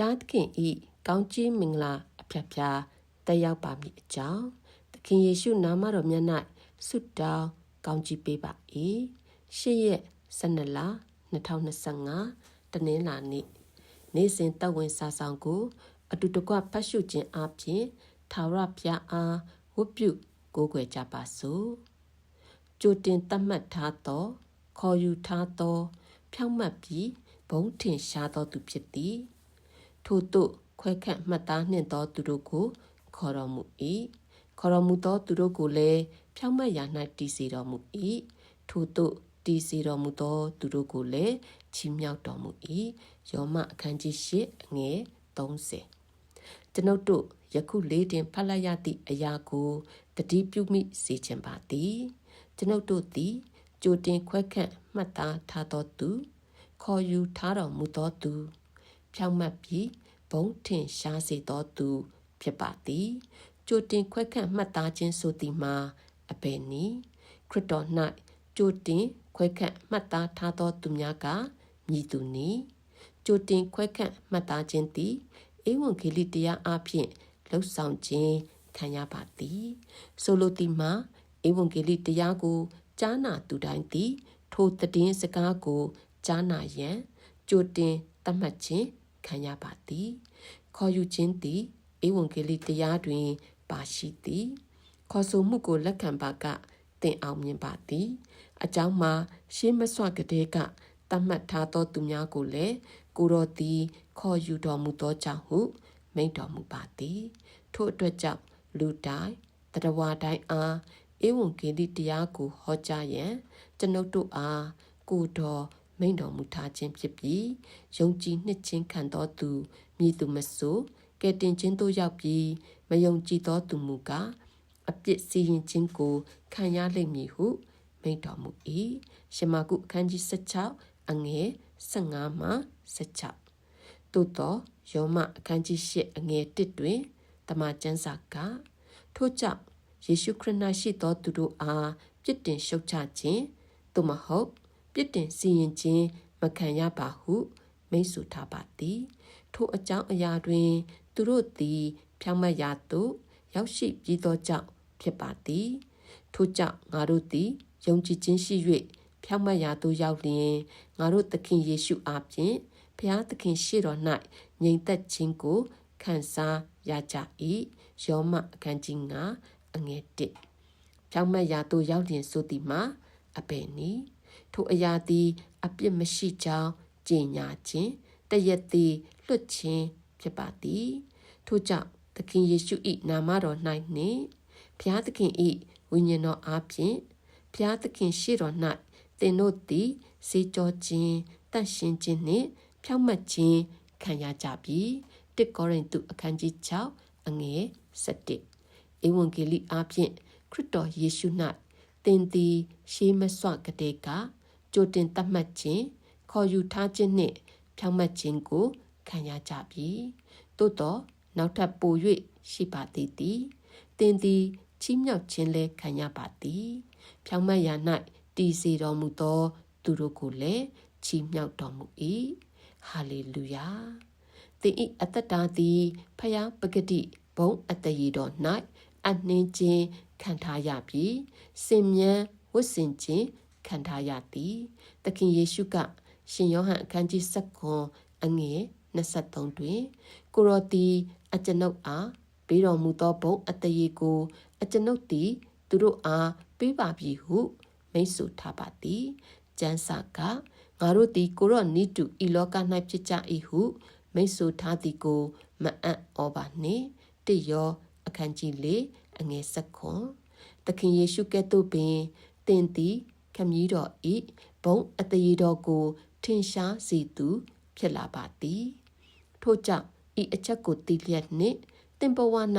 ဖျားသခင်ဤကောင်းကြီးမင်္ဂလာအဖျားဖျားတက်ရောက်ပါမည်အကြောင်းသခင်ယေရှုနာမတော်မြတ်၌ဆုတောင်းကောင်းကြီးပေးပါ၏ရှေ့ရက်12လ2025တနင်္လာနေ့နေ့စဉ်တက်ဝင်စာဆောင်ကို အတူတကွဖတ်ရှုခြင်းအပြင်ထာဝရဘုရားအားဝတ်ပြုကိုးကွယ်ကြပါစို့ကြိုတင်တတ်မှတ်ထားသောခေါ်ယူထားသော ဖြောင့်မတ်ပြီးဘုံထင်ရှားသောသူဖြစ်သည် ထို့သို့ခွဲခန့်မှတ်သားနှင့်သောသူတို့ကိုခေါ်တော်မူ၏ခေါ်တော်မူသောသူတို့ကိုလည်းဖြောင့်မတ်ရာ၌တည်စေတော်မူ၏ထို့သို့တည်စေတော်မူသောသူတို့ကိုလည်းချီးမြှောက်တော်မူ၏ယောမအခန်းကြီး၈အငယ်30ကျွန်ုပ်တို့ယခုလေးတင်ဖတ်လိုက်ရသည့်အရာကိုတတိပြုမိစေခြင်းပါသည်ကျွန်ုပ်တို့သည်ကြိုတင်ခွဲခန့်မှတ်သားထားသောသူ ခေါ်ယူထားတော်မူသောသူ ဖြောင့်မတ်ပြီးဘုံထင်ရှားစေသောသူ ဖြစ်ပါသည်ကြိုတင်ခွဲခန့်မှတ်သားခြင်းဆိုသည်မှာအဘယ်နည်းခရစ်တော်၌ကြိုတင်ခွဲခန့်မှတ်သားထားသောသူများကမြည်သူနည်းကြိုတင်ခွဲခန့်မှတ်သားခြင်းသည်ဧဝံဂေလိတရားအဖြစ်လှုပ်ဆောင်ခြင်းခံရပါသည်ဆိုလိုသည်မှာဧဝံဂေလိတရားကိုကြားနာသူတိုင်းသည် ထိုတည်င်းစကားကိုကြားနာရန်ကြိုတင်သတ်မှတ်ခြင်း ခံရပါသည်ခေါ်ယူခြင်းသည်ဧဝံဂေလိတရားတွင် ပါရှိသည်ခေါ်ဆိုမှုကိုလက်ခံပါကသင်အောင်မြင်ပါသည် အကြောင်းမှာရှေးမဆွကတဲ့ကတတ်မှတ်ထားသောသူများကိုလည်းကိုတော်သည်ခေါ်ယူတော်မူသောကြောင့်ဟု မိန့်တော်မူပါသည် ထို့အတွက်ကြောင့်လူတိုင်းတတဝါတိုင်းအားဧဝံဂေလိတရားကိုဟောကြားရန်ကျွန်ုပ်တို့အားကိုတော် မိန့်တော်မူထားခြင်းဖြစ်ပြီးယုံကြည်နှစ်ချင်းခံတော်သူမြည်သူမဆိုကဲတင်ခြင်းတို့ရောက်ပြီးမယုံကြည်သောသူမူကားအပြစ်စီရင်ခြင်းကိုခံရလိမ့်မည်ဟု မိန့်တော်မူ၏ရှမာကုအခန်းကြီး16အငယ်15မှ16သို့တော့ယောမအခန်းကြီး8အငယ်1တွင်တမန်ကျမ်းစာကထို့ကြောင့်ယေရှုခရစ်၌ရှိသောသူတို့အားပြစ်တင်ရှုတ်ချခြင်းသို့မဟုတ် ပြစ်တင်စီရင်ခြင်းမခံရပါဟု မိတ်ဆွထားပါသည်ထိုအကြောင်းအရာတွင် သူတို့သည် ဖြောင့်မတ်ရာသို့ရောက်ရှိပြီးသောကြောင့်ဖြစ်ပါသည်ထို့ကြောင့်ငါတို့သည်ယုံကြည်ခြင်းရှိ၍ဖြောင့်မတ်ရာသို့ရောက်လျင်ငါတို့သခင်ယေရှုအားဖြင့်ဖျားသခင်ရှေ့တော်၌ငြိမ်သက်ခြင်းကိုခံစားရကြ၏ယောမအခန်းကြီး9အငယ်1ဖြောင့်မတ်ရာသို့ရောက်လျင်ဆိုသည်မှာအဘယ်နည်း ထိုအရာသည် အပြစ်မရှိကြောင်းကြင်ညာခြင်းတရက်သည်လွတ်ခြင်းဖြစ်ပါသည်ထို့ကြောင့်သခင်ယေရှု၏နာမတော်၌နှင့်ဘုရားသခင်၏ဝိညာဉ်တော်အားဖြင့်ဘုရားသခင်ရှေ့တော်၌သင်တို့သည်စေကြောခြင်းတန့်ရှင်းခြင်းနှင့်ဖြောင့်မတ်ခြင်းခံရကြပြီတစ်ကောရိန္သုအခန်းကြီး6အငယ်7ဧဝံဂေလိအားဖြင့်ခရစ်တော်ယေရှု၌ သင်သည်ရှေးမဆွကတဲ့ကကြိုတင်တတ်မှတ်ခြင်းခေါ်ယူထားခြင်းနှင့်ဖြောင့်မတ်ခြင်းကိုခံရကြပြီသို့တော့နောက်ထပ်ပို၍ရှိပါသေးသည်သင်သည်ချီးမြှောက်ခြင်းလည်းခံရပါသည်ဖြောင့်မတ်ရာ၌တည်စေတော်မူသော သူတို့ကိုလည်းချီးမြှောက်တော်မူ၏ဟာလေလုယာသင်၏အသက်တာသည်ဖယားပဂတိဘုံအတရေတော်၌ အနှင်းခြင်းခံထားရပြီးစင်မြန်းဝတ်ဆင်ခြင်းခံထားရသည်သခင်ယေရှုက ရှင်ယောဟန်အခန်းကြီး7အငယ်23တွင် ကိုရောတီအကျွန်ုပ်အားပေးတော်မူသောဘုံအတရေကို အကျွန်ုပ်သည် သူတို့အားပေးပါပြီဟု မိတ်ဆွထားပါသည်ကျမ်းစာကငါတို့သည်ကိုရောနိတုဤလောက၌ဖြစ်ကြ၏ဟု မိတ်ဆွထားသည်ကို မအံ့ဩပါနှင့်တရော အခန်းကြီး၄အငယ်၁ခွန်သခင်ယေရှုကဲ့သို့ပင်တင်သည်ခမည်းတော်ဤဘုံအတရေတော်ကို ထင်ရှားစေသူ ဖြစ်လာပါသည်ထို့ကြောင့်ဤအချက်ကိုသိလျက်နှင့်တင်ဘဝ၌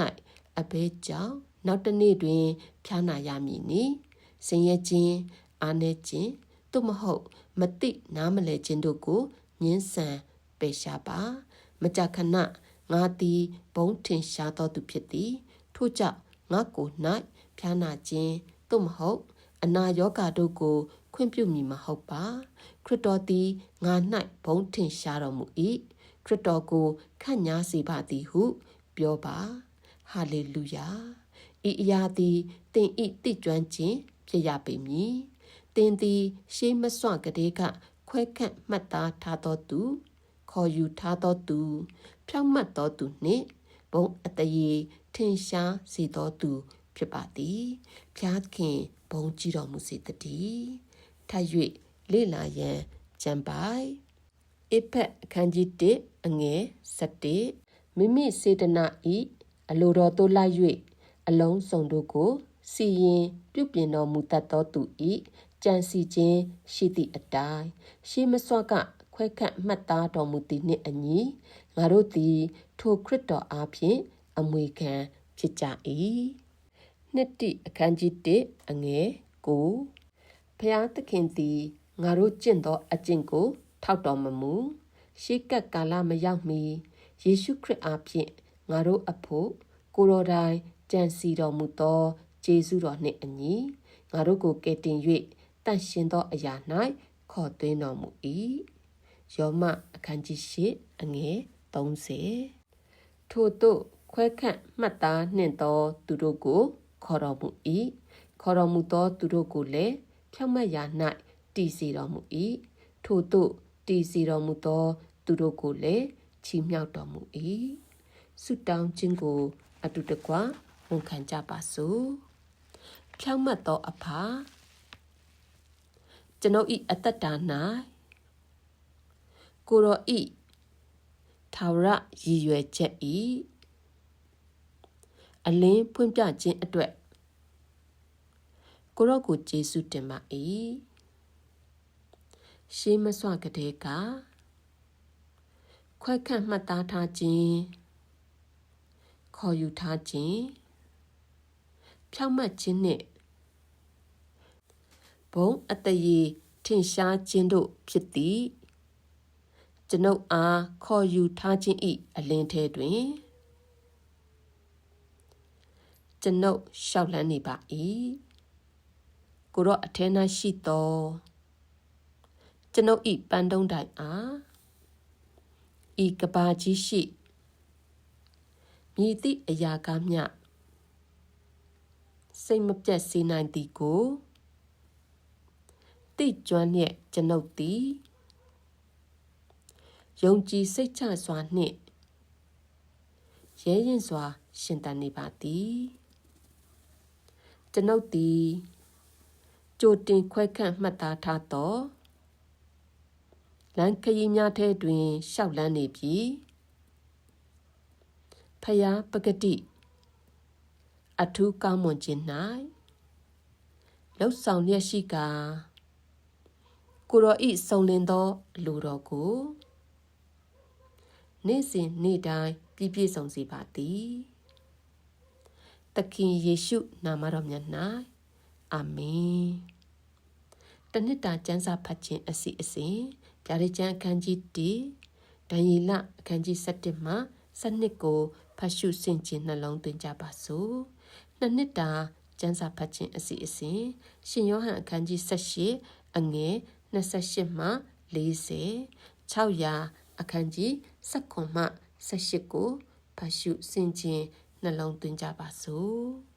အဘဲကြောင့်နောက်တစ်နေ့တွင် ဖြားနာရမည်နီဆင်းရဲခြင်းအာနေခြင်းသို့မဟုတ် မသိနားမလဲခြင်းတို့ကိုညှင်းဆန်ပယ်ရှားပါ မကြခဏ ငါသည်ဘုံထင်ရှားသောသူဖြစ်သည် ထို့ကြောင့်ငါကို၌ဖြားနာခြင်းသို့မဟုတ်အနာရောဂါတို့ကို ခွင့်ပြုမည်မဟုတ်ပါ ခရစ်တော်သည်ငါ၌ဘုံထင်ရှားတော်မူ၏ခရစ်တော်ကိုခန့်ညားစေပါသည်ဟု ပြောပါဟာလေလုယာဤအရာသည်တင်ဤတိကျွမ်းခြင်းဖြစ်ရပေမည်တင်သည်ရှေးမစွကလေးကခွဲခန့်မှတ်သားထားသောသူ ခေါ်ယူထားသောသူဖြောင့်မတ်သောသူနှင့်ဘုံအတရေထင်ရှားစေသောသူ ဖြစ်ပါသည်ဖျားခင်ဘုံကြည်တော်မူစေတည်းထပ်၍လေ့လာရန်ကြံပိုင်အဖက်အခန်းကြီး1အငယ်7မိမိစေတနာဤအလိုတော်သို့လိုက်၍အလုံးစုံတို့ကိုစီရင်ပြုပြင်တော်မူတတ်သောသူဤကြံစီခြင်းရှိသည့်အတိုင်းရှေးမစွာက ခွဲခန့်မှတ်သားတော်မူသည်နှင့်အညီငါတို့သည် ထိုခရစ်တော်အားဖြင့်အမွေခံဖြစ်ကြ၏နှစ်တိအခန်းကြီး1အငယ်9ဖျားသခင်သည်ငါတို့ကျင့်သောအကျင့်ကို ထောက်တော်မမူရှေးကပ်ကာလမရောက်မီယေရှုခရစ်အားဖြင့်ငါတို့အဖို့ကိုတော်တိုင်ကြံစီတော်မူသောဂျေဇုတော်နှင့်အညီငါတို့ကိုကယ်တင်၍တန့်ရှင်းသောအရာ၌ခေါ်သွင်းတော်မူ၏ ယောမအခန်းကြီး၈အငယ်30ထို့သို့ခွဲခန့်မှတ်သားနှင့်သော သူတို့ကိုခေါ်တော်မူ၏ခေါ်တော်မူသော သူတို့ကိုလည်းဖြောင့်မတ်ရာ၌တည်စေတော်မူ၏ထို့သို့တည်စေတော်မူသော သူတို့ကိုလည်းချီးမြှောက်တော်မူ၏ဆုတောင်းခြင်းကို အတူတကွဝန်ခံကြပါစို့ဖြောင့်မတ်သောအဖာကျွန်ုပ်ဤအသက်တာ၌ ကိုရောဤထာဝရရည်ရွယ်ချက်ဤအလင်းဖွင့်ပြခြင်းအတွက်ကိုရောကိုကျေးဇူးတင်ပါ၏ရှေးမစွာကတဲ့ကခွဲခန့်မှတ်သားထားခြင်းခေါ်ယူထားခြင်းဖြောင့်မတ်ခြင်းနှင့်ဘုံအတရေထင်ရှားခြင်းတို့ဖြစ်သည် ကျွန်ုပ်အားခေါ်ယူထားခြင်းဤအလင်းထဲတွင်ကျွန်ုပ်ရှောက်လန်းနေပါ၏ကိုတော့အထဲ၌ရှိသောကျွန်ုပ်ဤပန်းတုံးတိုင်အားဤကဘာကြီးရှိမြည်သည့်အရာကားမျှစိတ်မပြတ်စေနိုင်သည်ကိုတိကျွမ်းရဲ့ကျွန်ုပ်သည် ယုံကြည်စိတ်ချစွာနှင့်ရဲရင်စွာ ရှင်တန်နေပါသည်ကျွန်ုပ်သည်ကြိုတင်ခွဲခန့်မှတ်သားထားသောလမ်းခရီးများထဲတွင်ရှောက်လန်းနေပြီဖယားပဂတိအထူးကောင်းမွန်ခြင်း၌လှုပ်ဆောင်လျက်ရှိကာကိုရောဤစုံလင်သောလူတော်ကို နေ့စဉ်နေ့တိုင်းပြည့်ပြည့်စုံစေပါသည်သခင်ယေရှုနာမတော်မြတ်၌အာမင်တနစ်တာကျမ်းစာဖတ်ခြင်းအစီအစဉ်ဗျာဒိတ်ကျမ်းအခန်းကြီး1ဒံယေလအခန်းကြီး7မှ7ကိုဖတ်ရှုဆင်ခြင်နှလုံးသွင်းကြပါစို့နှစ်နှစ်တာကျမ်းစာဖတ်ခြင်းအစီအစဉ်ရှင်ယောဟန်အခန်းကြီး18အငယ်28မှ40 600 အခန်းကြီး19မှ18ကိုဖတ်ရှုဆင်ခြင်နှလုံးသွင်းကြပါစို့